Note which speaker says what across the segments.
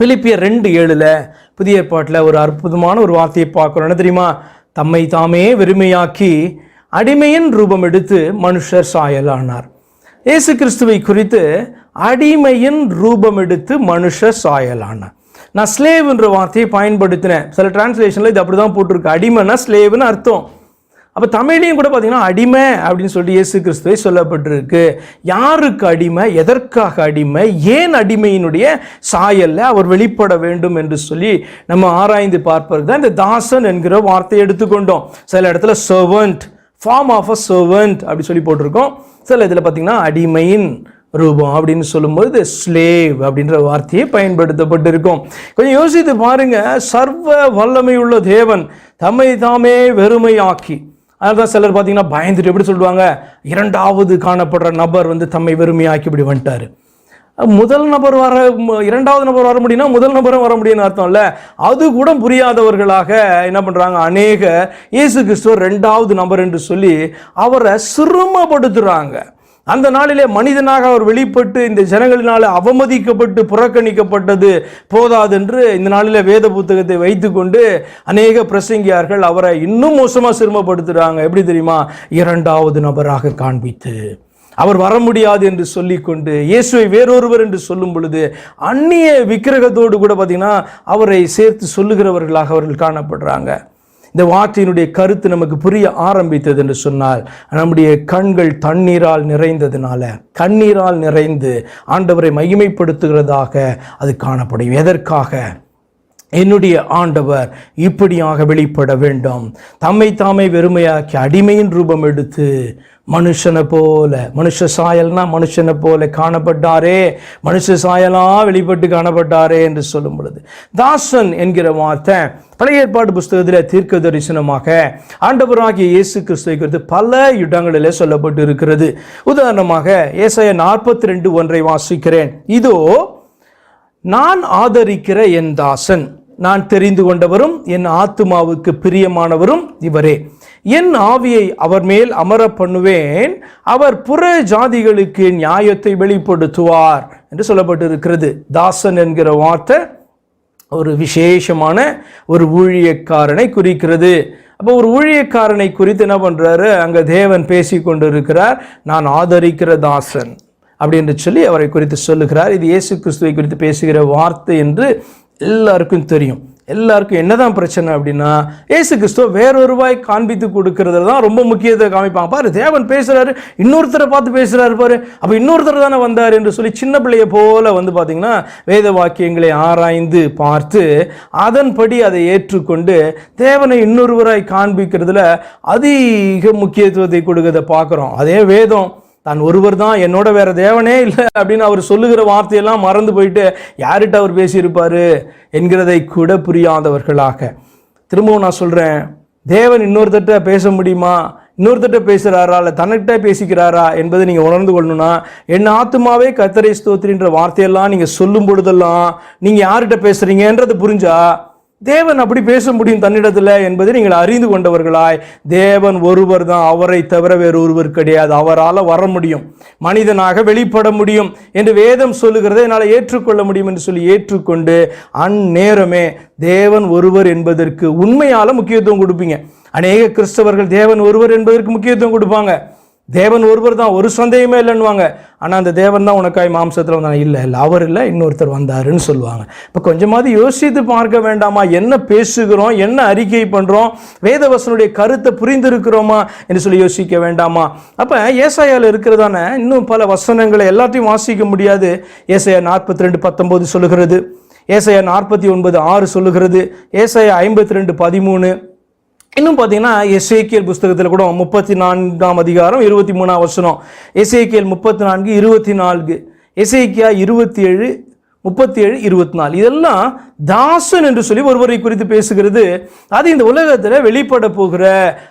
Speaker 1: பிலிப்பியர் ரெண்டு ஏழில் புதிய ஏற்பாட்டில் ஒரு அற்புதமான ஒரு வார்த்தையை பார்க்குறோம். என்ன தெரியுமா? தம்மை தாமே வெறுமையாக்கி அடிமையின் ரூபம் எடுத்து மனுஷர் சாயலானார் இயேசு கிறிஸ்துவை குறித்து அடிமையின் ரூபம் எடுத்து மனுஷர் சாயலானார் நான் ஸ்லேவ்ன்ற வார்த்தையை பயன்படுத்தினேன். சில டிரான்ஸ்லேஷனில் இது அப்படி தான் போட்டிருக்கு அடிமைனா ஸ்லேவ்னு அர்த்தம். அப்போ தமிழ்லையும் கூட பார்த்தீங்கன்னா அடிமை அப்படின்னு சொல்லிட்டு இயேசு கிறிஸ்துவை சொல்லப்பட்டிருக்கு. யாருக்கு அடிமை? எதற்காக அடிமை? ஏன் அடிமையினுடைய சாயலில் அவர் வெளிப்பட வேண்டும் என்று சொல்லி நம்ம ஆராய்ந்து பார்ப்பது தான் இந்த தாசன் என்கிற வார்த்தையை எடுத்துக்கொண்டோம். சில இடத்துல servant form of a servant அப்படி சொல்லி போட்டிருக்கோம். சில இதில் பார்த்தீங்கன்னா அடிமையின் ரூபம் அப்படின்னு சொல்லும்போது ஸ்லேவ் அப்படின்ற வார்த்தையை பயன்படுத்தப்பட்டிருக்கும். கொஞ்சம் யோசித்து பாருங்க சர்வ வல்லமையுள்ள தேவன் தம்மை தாமே வெறுமையாக்கி அதுதான் சிலர் பார்த்தீங்கன்னா பயந்துட்டு எப்படி சொல்லுவாங்க? இரண்டாவது காணப்படுற நபர் வந்து தம்மை வெறுமையாக்கி இப்படி வந்துட்டாரு. முதல் நபர் வர இரண்டாவது நபர் வர முடியும்னா முதல் நபரும் வர முடியும்னு அர்த்தம் இல்லை. அது கூட புரியாதவர்களாக என்ன பண்ணுறாங்க அநேக இயேசு கிறிஸ்துவர் ரெண்டாவது நபர் என்று சொல்லி அவரை சிரமப்படுத்துகிறாங்க அந்த நாளிலே மனிதனாக அவர் வெளிப்பட்டு இந்த ஜனங்களினால் அவமதிக்கப்பட்டு புறக்கணிக்கப்பட்டது போதாது என்று இந்த நாளிலே வேத புத்தகத்தை வைத்துக்கொண்டு அநேக பிரசங்கியார்கள் அவரை இன்னும் மோசமாக சிரமப்படுத்துகிறாங்க எப்படி தெரியுமா? இரண்டாவது நபராக காண்பித்து. அவர் வர முடியாது என்று சொல்லிக்கொண்டு இயேசுவை வேறொருவர் என்று சொல்லும் பொழுது அந்நிய விக்கிரகத்தோடு கூட பார்த்தீங்கன்னா அவரை சேர்த்து சொல்லுகிறவர்களாக அவர்கள் காணப்படுறாங்க. இந்த வார்த்தையினுடைய கருத்து நமக்கு புரிய ஆரம்பித்தது என்று சொன்னால் நம்முடைய கண்கள் தண்ணீரால் நிறைந்ததுனால கண்ணீரால் நிறைந்து ஆண்டவரை மகிமைப்படுத்துகிறதாக அது காணப்படும். எதற்காக? என்னுடைய ஆண்டவர் இப்படியாக வெளிப்பட வேண்டும். தம்மை தாமே வெறுமையாக்கி அடிமையின் ரூபம் எடுத்து மனுஷனை போல மனுஷ சாயல்னா மனுஷனை போல காணப்பட்டாரே மனுஷ சாயலாக வெளிப்பட்டு காணப்பட்டாரே என்று சொல்லும் பொழுது தாசன் என்கிற வார்த்தை பழைய ஏற்பாடு புஸ்தகத்தில் தீர்க்க தரிசனமாக ஆண்டவராகிய இயேசு கிறிஸ்துவை குறித்து பல இடங்களிலே சொல்லப்பட்டு இருக்கிறது உதாரணமாக ஏசாய நாற்பத்தி ரெண்டு ஒன்றை வாசிக்கிறேன். இதோ நான் ஆதரிக்கிற என் தாசன் நான் தெரிந்து கொண்டவரும் என் ஆத்துமாவுக்கு பிரியமானவரும் இவரே. என் ஆவியை அவர் மேல் அமர பண்ணுவேன் அவர் புற ஜாதிகளுக்கு நியாயத்தை வெளிப்படுத்துவார் என்று சொல்லப்பட்டிருக்கிறது. தாசன் என்கிற வார்த்தை ஒரு விசேஷமான ஒரு ஊழியக்காரனை குறிக்கிறது. அப்போ ஒரு ஊழியக்காரனை குறித்து என்ன பண்ணுறாரு அங்கே தேவன் பேசி கொண்டிருக்கிறார் நான் ஆதரிக்கிற தாசன். அப்படி என்று சொல்லி அவரை குறித்து சொல்லுகிறார். இது இயேசு கிறிஸ்துவை குறித்து பேசுகிற வார்த்தை என்று எல்லாருக்கும் தெரியும். எல்லாருக்கும் என்னதான் பிரச்சனை அப்படின்னா இயேசு கிறிஸ்துவ வேறொருவாய் காண்பித்து கொடுக்கறதுல தான் ரொம்ப முக்கியத்தை காமிப்பாங்க பாரு தேவன் பேசுறாரு இன்னொருத்தரை பார்த்து பேசுறாரு பாரு. அப்ப இன்னொருத்தர் தானே வந்தார் என்று சொல்லி சின்ன பிள்ளைய போல வந்து பாத்தீங்கன்னா வேத வாக்கியங்களை ஆராய்ந்து பார்த்து அதன்படி அதை ஏற்றுக்கொண்டு தேவனை இன்னொருவராய் காண்பிக்கிறதுல அதிக முக்கியத்துவத்தை கொடுக்கறத பார்க்குறோம். அதே வேதம் தான் ஒருவர் தான் என்னோட வேற தேவனே இல்லை அப்படின்னு அவர் சொல்லுகிற வார்த்தையெல்லாம் மறந்து போயிட்டு யார்கிட்ட அவர் பேசியிருப்பாரு என்கிறதை கூட புரியாதவர்களாக. திரும்பவும் நான் சொல்றேன் தேவன் இன்னொருத்தட்ட பேச முடியுமா? இன்னொருத்தட்ட பேசுகிறாரா இல்லை தன்னிட்ட பேசிக்கிறாரா என்பதை நீங்கள் உணர்ந்து கொள்ளணும்னா என் ஆத்துமாவே கத்தரை ஸ்தோத்திரின்ற வார்த்தையெல்லாம் நீங்கள் சொல்லும் பொழுதெல்லாம் நீங்கள் யார்கிட்ட பேசுகிறீங்கன்றது புரிஞ்சா தேவன் அப்படி பேச முடியும் தன்னிடத்தில் என்பதை நீங்கள் அறிந்து கொண்டவர்களாய். தேவன் ஒருவர் தான் அவரை தவிர வேறு ஒருவர் கிடையாது. அவரால் வர முடியும். மனிதனாக வெளிப்பட முடியும் என்று வேதம் சொல்லுகிறதை என்னால் ஏற்றுக்கொள்ள முடியும் என்று சொல்லி ஏற்றுக்கொண்டு அந்நேரமே தேவன் ஒருவர் என்பதற்கு உண்மையால் முக்கியத்துவம் கொடுப்பீங்க. அநேக கிறிஸ்தவர்கள் தேவன் ஒருவர் என்பதற்கு முக்கியத்துவம் கொடுப்பாங்க. தேவன் ஒருவர் தான் ஒரு சந்தேகமே இல்லைன்னுவாங்க. ஆனால் அந்த தேவன் தான் உனக்காய் மாம்சத்தில் வந்தாங்க இல்லை இல்லை அவர் இல்லை இன்னொருத்தர் வந்தாருன்னு சொல்லுவாங்க. இப்போ கொஞ்சமாவது யோசித்து பார்க்க வேண்டாமா? என்ன பேசுகிறோம்? என்ன அறிக்கை பண்ணுறோம் வேதவசனுடைய கருத்தை புரிந்திருக்கிறோமா? என்று சொல்லி யோசிக்க வேண்டாமா? அப்போ ஏசாயால் இருக்கிறதான இன்னும் பல வசனங்களை எல்லாத்தையும் வாசிக்க முடியாது. ஏசாயா நாற்பத்தி ரெண்டு பத்தொம்போது சொல்லுகிறது. ஏசாயா நாற்பத்தி ஒன்பது ஆறு சொல்லுகிறது. ஏசாயா ஐம்பத்தி ரெண்டு பதிமூணு. இன்னும் பார்த்தீங்கன்னா எஸ்ஏக்கியல் புஸ்தகத்தில் கூட முப்பத்தி நான்காம் அதிகாரம் இருபத்தி மூணாம் வசனம். எஸ்ஏக்கியல் முப்பத்தி நான்கு இருபத்தி நான்கு எஸ்ஏக்கியா இருபத்தி ஏழு முப்பத்தி ஏழு இருபத்தி நாலு இதெல்லாம் தாசன் என்று சொல்லி ஒருவரை குறித்து பேசுகிறது. அது இந்த உலகத்தில் வெளிப்பட போகிற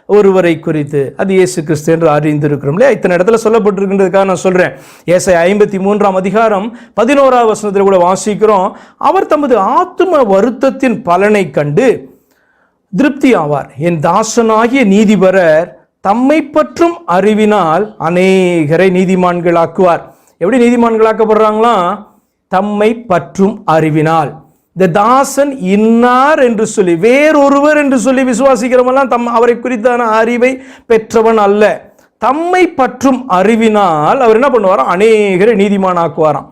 Speaker 1: ஒருவரை குறித்து. அது இயேசு கிறிஸ்து என்று அறிந்திருக்கிறோம் இல்லையா? இத்தனை இடத்துல சொல்லப்பட்டிருக்கின்றதுக்காக நான் சொல்கிறேன் ஏசை ஐம்பத்தி மூன்றாம் அதிகாரம் பதினோராவது வசனத்தில் கூட வாசிக்கிறோம். அவர் தமது ஆத்தும வருத்தத்தின் பலனை கண்டு திருப்தி ஆவார் என் தாசனாகிய நீதிபரர் தம்மை பற்றும் அறிவினால் அநேகரை நீதிமான்களாக்குவார். எப்படி நீதிமான்களாக்கப்படுறாங்களாம் தம்மை பற்றும் அறிவினால். இந்த தாசன் இன்னார் என்று சொல்லி வேறொருவர் என்று சொல்லி விசுவாசிக்கிறவெல்லாம் தம் அவரை குறித்தான அறிவை பெற்றவன் அல்ல. தம்மை பற்றும் அறிவினால் அவர் என்ன பண்ணுவார்? அநேகரை நீதிமானாக்குவாராம்.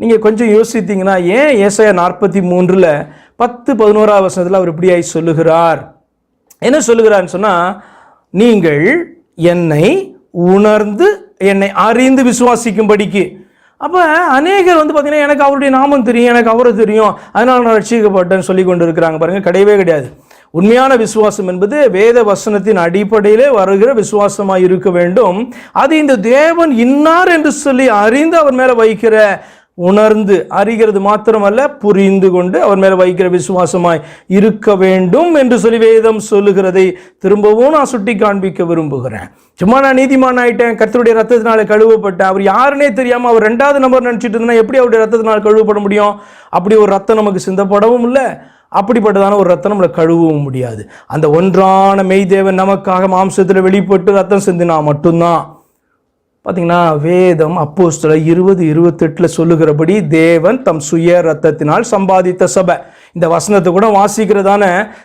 Speaker 1: நீங்கள் கொஞ்சம் யோசித்தீங்கன்னா ஏன் ஏசையா நாற்பத்தி மூன்றில் பத்து பதினோராவது வசனத்தில் அவர் இப்படியாய் சொல்லுகிறார். என்ன சொல்லுகிறான்னு சொன்னால் நீங்கள் என்னை உணர்ந்து என்னை அறிந்து விசுவாசிக்கும்படிக்கு. அப்போ அநேகர் வந்து பார்த்தீங்கன்னா எனக்கு அவருடைய நாமம் தெரியும் எனக்கு அவரை தெரியும். அதனால் நான் ரட்சிக்கப்பட்டேன்னு சொல்லி கொண்டு இருக்கிறாங்க பாருங்கள் கிடையவே கிடையாது. உண்மையான விசுவாசம் என்பது வேத வசனத்தின் அடிப்படையிலே வருகிற விசுவாசமாக இருக்க வேண்டும். அது இந்த தேவன் இன்னார் என்று சொல்லி அறிந்து அவர் மேலே வைக்கிற உணர்ந்து அறிகிறது மாத்திரமல்ல புரிந்து கொண்டு அவர் மேலே வைக்கிற விசுவாசமாய் இருக்க வேண்டும் என்று சொல்லி வேதம் சொல்லுகிறதை திரும்பவும் நான் சுட்டி காண்பிக்க விரும்புகிறேன். சும்மா நான் நீதிமான் ஆயிட்டேன் கர்த்தருடைய ரத்தத்தினால கழுவப்பட்டேன். அவர் யாருன்னே தெரியாமல் அவர் ரெண்டாவது நம்பர் நினச்சிட்டு இருந்தனா எப்படி அவருடைய ரத்தத்தினால் கழுவப்பட முடியும்? அப்படி ஒரு ரத்தம் நமக்கு சிந்தப்படவும் இல்லை. அப்படிப்பட்டதான ஒரு ரத்தம் நம்மளை கழுவவும் முடியாது. அந்த ஒன்றான மெய்தேவன் நமக்காக மாம்சத்தில் வெளிப்பட்டு ரத்தம் சிந்தினா மட்டும்தான். பார்த்தீங்கன்னா வேதம் அப்போஸ்தல இருபது இருபத்தெட்டில் சொல்லுகிறபடி தேவன் தம் சுய ரத்தத்தினால் சம்பாதித்த சபை. இந்த வசனத்தை கூட வாசிக்கிறதான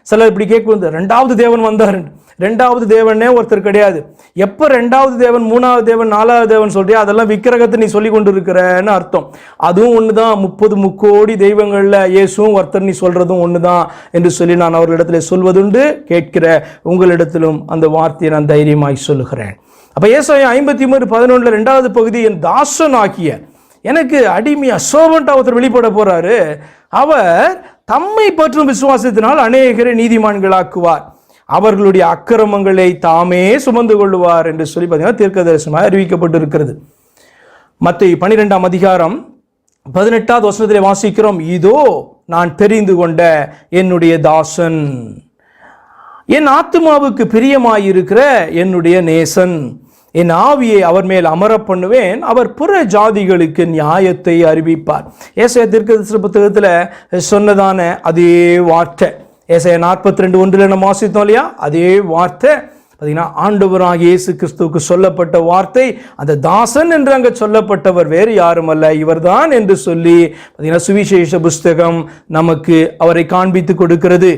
Speaker 1: சிலர் இப்படி கேட்கும் ரெண்டாவது தேவன் வந்தார். ரெண்டாவது தேவனே ஒருத்தர் கிடையாது. எப்போ ரெண்டாவது தேவன் மூணாவது தேவன் நாலாவது தேவன் சொல்றியா அதெல்லாம் விக்கிரகத்தை நீ சொல்லி கொண்டு இருக்கிறன்னு அர்த்தம். அதுவும் ஒன்று தான் முப்பது முக்கோடி தெய்வங்களில் இயேசுவும் ஒருத்தர் நீ சொல்கிறதும் ஒன்று தான் என்று சொல்லி நான் அவர்களிடத்தில் சொல்வதுண்டு கேட்கிற உங்களிடத்திலும் அந்த வார்த்தையை நான் தைரியமாய் சொல்லுகிறேன். அப்போ ஏசாயம் ஐம்பத்தி மூணு பதினொன்றில் ரெண்டாவது பகுதி என் தாசன் ஆக்கிய எனக்கு அடிமையாக சோபன்ட்டா ஒருத்தர் வெளிப்பட போகிறாரு அவர் தம்மை பற்றும் விசுவாசத்தினால் அநேகரை நீதிமான்களாக்குவார். அவர்களுடைய அக்கிரமங்களை தாமே சுமந்து கொள்ளுவார் என்று சொல்லி பார்த்தீங்கன்னா தீர்க்க தரிசனமாக அறிவிக்கப்பட்டிருக்கிறது. மற்ற பனிரெண்டாம் அதிகாரம் பதினெட்டாவது வருஷத்தில் வாசிக்கிறோம். இதோ நான் தெரிந்து கொண்ட என்னுடைய தாசன். என் ஆத்துமாவுக்கு பிரியமாயிருக்கிற என்னுடைய நேசன். என் ஆவியை அவர் மேல் அமர பண்ணுவேன். அவர் புற ஜாதிகளுக்கு நியாயத்தை அறிவிப்பார். ஏசைய தீர்க்க புத்தகத்தில் சொன்னதான அதே வார்த்தை. ஏசைய நாற்பத்தி ரெண்டு ஒன்றில் நம்ம வாசித்தோம் இல்லையா? அதே வார்த்தை. பார்த்தீங்கன்னா ஆண்டவராக இயேசு கிறிஸ்துவுக்கு சொல்லப்பட்ட வார்த்தை. அந்த தாசன் என்று அங்கே சொல்லப்பட்டவர் வேறு யாரும் அல்ல இவர்தான் என்று சொல்லி பார்த்தீங்கன்னா சுவிசேஷ புஸ்தகம் நமக்கு அவரை காண்பித்து கொடுக்கிறது.